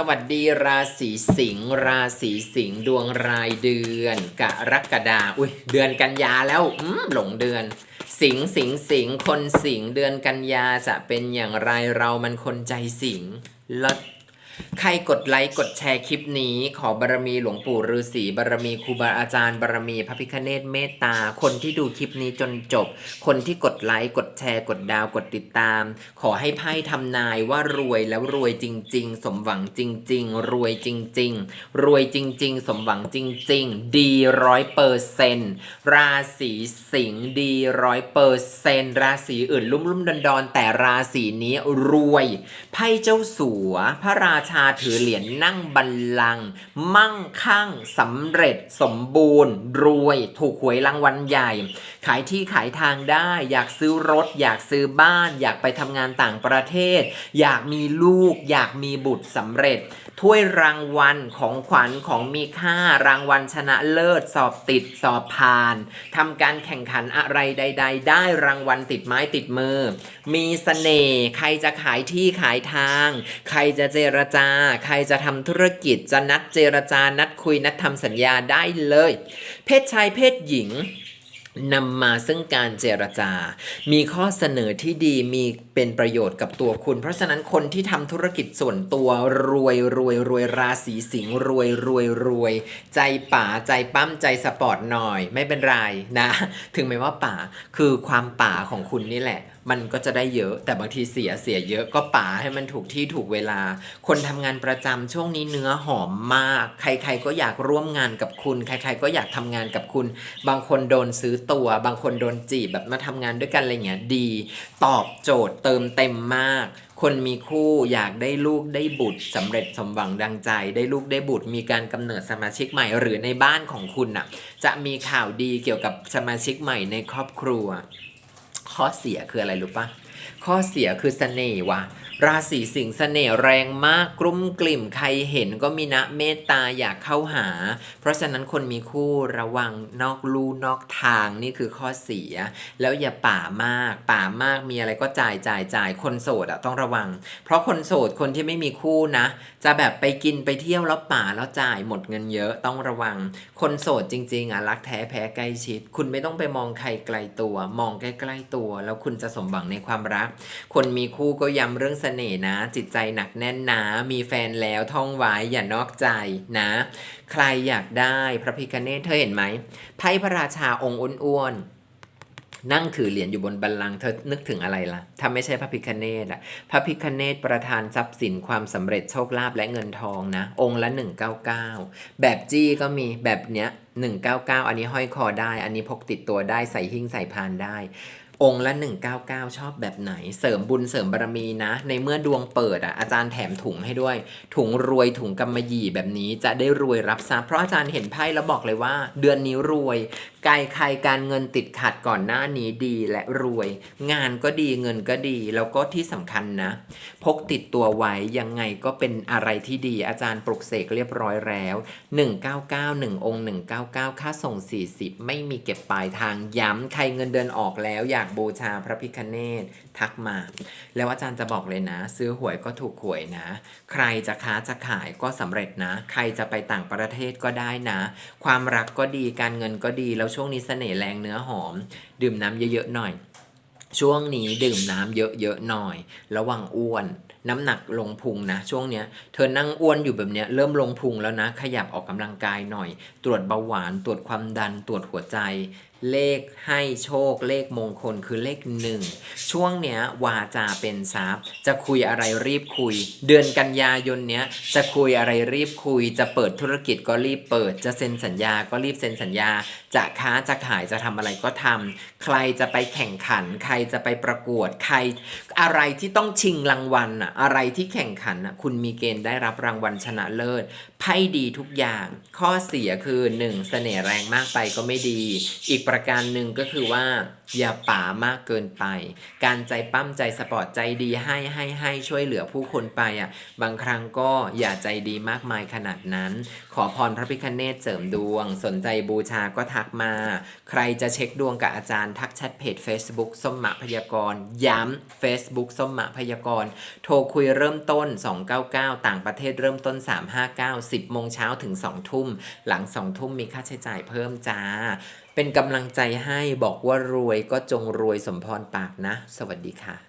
สวัสดีราศีสิงห์ราศีสิงห์ดวงรายเดือน กรกฎาอุ้ยเดือนกันยาแล้วอืมหลงเดือน สิงห์สิงห์สิงห์คนสิงห์เดือนกันยาจะเป็นอย่างไรเรามันคนใจสิงห์ลด ใครกดไลค์กดแชร์คลิปนี้ ขอบารมีหลวงปู่ฤาษีบารมีครูบาอาจารย์บารมีพระพิฆเนศเมตตา คนที่ดูคลิปนี้จนจบ คนที่กดไลค์กดแชร์กดดาวกดติดตาม ขอให้ไพ่ทำนายว่ารวยแล้วรวยจริง ๆ สมหวังจริง ๆ รวยจริง ๆ รวยจริง ๆ สมหวังจริง ๆ ดีร้อยเปอร์เซนราศีสิงห์ดีร้อยเปอร์เซนราศีอื่นลุ่มลุ่มดอนดอนๆแต่ราศีนี้รวยไพ่เจ้าสัวพระราชชาถือเหรียญนั่งบัลลังก์มั่งคั่งสำเร็จสมบูรณ์ รวยถูกหวยรางวัลใหญ่ ขายที่ขายทางได้ อยากซื้อรถ อยากซื้อบ้าน อยากไปทำงานต่างประเทศ อยากมีลูก อยากมีบุตรสำเร็จ ถ้วยรางวัลของขวัญของมีค่ารางวัลชนะเลิศสอบติดสอบผ่านทำการแข่งขันอะไรใด ๆ ได้รางวัลติดไม้ติดมือ มีเสน่ห์ใครจะขายที่ขายทาง ใครจะเจรจาใครจะทำธุรกิจจะนัดเจรจา นัดคุย นัดทำสัญญาได้เลย เพศชายเพศหญิงนำมาซึ่งการเจรจา มีข้อเสนอที่ดี มี เป็นประโยชน์กับตัวคุณ เพราะฉะนั้นคนที่ทำธุรกิจส่วนตัวรวยรวยรวยราศีสิงห์รวยรวยรวย ใจป่าใจปั้มใจสปอร์ตหน่อย ไม่เป็นไรนะ ถึงแม้ว่าป่าคือความป่าของคุณนี่แหละ มันก็จะได้เยอะ แต่บางทีเสียเสียเยอะก็ป่าให้มันถูกที่ถูกเวลา คนทำงานประจำช่วงนี้เนื้อหอมมาก ใคร ๆ ก็อยากร่วมงานกับคุณ ใคร ๆ ก็อยากทำงานกับคุณ บางคนโดนซื้อตัว บางคนโดนจีบแบบมาทำงานด้วยกันอะไรเงี้ยดี ตอบโจทย์เติมเต็มมาก คนมีคู่อยากได้ลูกได้บุตรสำเร็จสมหวังดังใจ ได้ลูกได้บุตร มีการกำเนิดสมาชิกใหม่หรือในบ้านของคุณน่ะ จะมีข่าวดีเกี่ยวกับสมาชิกใหม่ในครอบครัว ข้อเสียคืออะไรรู้ปะข้อเสียคือเสน่ห์ว่ะ ราศีสิงห์เสน่ห์แรงมากกลุ้มกลิ่มใครเห็นก็มีนะเมตตาอยากเข้าหา เพราะฉะนั้นคนมีคู่ระวังนอกลู่นอกทางนี่คือข้อเสีย แล้วอย่าป่ามากป่ามากมีอะไรก็จ่ายจ่ายจ่ายคนโสดอะต้องระวัง เพราะคนโสดคนที่ไม่มีคู่นะ จะแบบไปกินไปเที่ยวแล้วป่าแล้วจ่ายหมดเงินเยอะต้องระวัง คนโสดจริงๆอะรักแท้แพ้ใกล้ชิด คุณไม่ต้องไปมองใครไกลตัว มองใกล้ๆตัว แล้วคุณจะสมหวังในความรัก คนมีคู่ก็ย้ำเรื่องเสน่ห์นะ จิตใจหนักแน่นนะมีแฟนแล้วท่องไว้อย่านอกใจนะ ใครอยากได้พระพิคเนตเธอเห็นไหมไพ่พระราชาองค์อ้วนนั่งถือเหรียญอยู่บนบัลลังก์เธอนึกถึงอะไรล่ะ ถ้าไม่ใช่พระพิคเนตอะพระพิคเนตประทานทรัพย์สินความสำเร็จโชคลาภและเงินทองนะ องค์ละ 199 แบบจี้ก็มีแบบเนี้ย 199 อันนี้ห้อยคอได้ อันนี้พกติดตัวได้ใส่หิ้งใส่พานได้ องค์ละ 199 ชอบแบบไหน เสริมบุญเสริมบารมีนะ ในเมื่อดวงเปิดอะอาจารย์แถมถุงให้ด้วย ถุงรวยถุงกำมะหยี่แบบนี้จะได้รวยรับทรัพย์เพราะอาจารย์เห็นไพ่แล้วบอกเลยว่า เดือนนี้รวยไกลใครการเงินติดขัดก่อนหน้านี้ดีและรวย งานก็ดีเงินก็ดีแล้วก็ที่สำคัญนะ พกติดตัวไว้ยังไงก็เป็นอะไรที่ดีอาจารย์ปลุกเสกเรียบร้อยแล้ว 199 1องค์199 ค่าส่ง 40 ไม่มีเก็บปลายทางย้ำใครเงินเดือนออกแล้วอยากบูชาพระพิคเนตทักมา แล้วอาจารย์จะบอกเลยนะ ซื้อหวยก็ถูกหวยนะ ใครจะค้าจะขายก็สำเร็จนะ ใครจะไปต่างประเทศก็ได้นะ ความรักก็ดีการเงินก็ดี แล้วช่วงนี้เสน่ห์แรงเนื้อหอม ดื่มน้ำเยอะๆหน่อย ช่วงนี้ดื่มน้ำเยอะๆหน่อย ระวังอ้วน น้ำหนักลงพุงนะช่วงเนี้ยเธอนั่งอ้วนอยู่แบบเนี้ยเริ่มลงพุงแล้วนะ ขยับออกกำลังกายหน่อย ตรวจเบาหวานตรวจความดันตรวจหัวใจ เลขให้โชค เลขมงคลคือเลขหนึ่งช่วงเนี้ยวาจาเป็นทรัพย์ จะคุยอะไรรีบคุย เดือนกันยายนเนี้ยจะคุยอะไรรีบคุย จะเปิดธุรกิจก็รีบเปิด จะเซ็นสัญญาก็รีบเซ็นสัญญา จะค้าจะขายจะทำอะไรก็ทำใครจะไปแข่งขัน ใครจะไปประกวดใครอะไรที่ต้องชิงรางวัลน่ะอะไรที่แข่งขันนะคุณมีเกณฑ์ได้รับรางวัลชนะเลิศไพ่ดีทุกอย่าง ข้อเสียคือ 1. เสน่ห์แรงมากไปก็ไม่ดี อีกประการหนึ่งก็คือว่า อย่าป่ามากเกินไป การใจปั้มใจสปอร์ตใจดีให้ให้ให้ช่วยเหลือผู้คนไปอะบางครั้งก็อย่าใจดีมากมายขนาดนั้น ขอพรพระพิคเนตเสริมดวง สนใจบูชาก็ทักมา ใครจะเช็คดวงกับอาจารย์ทักแชทเพจ Facebook ส้มมะพยากรณ์ย้ำ Facebook ส้มมะพยากรณ์โทรคุยเริ่มต้น 299 ต่างประเทศเริ่มต้น 359 10โมงเช้าถึง2ทุ่ม หลัง2ทุ่มมีค่าใช้จ่ายเพิ่มจ้า เป็นกำลังใจให้บอกว่ารวยก็จงรวยสมพรปากนะ สวัสดีค่ะ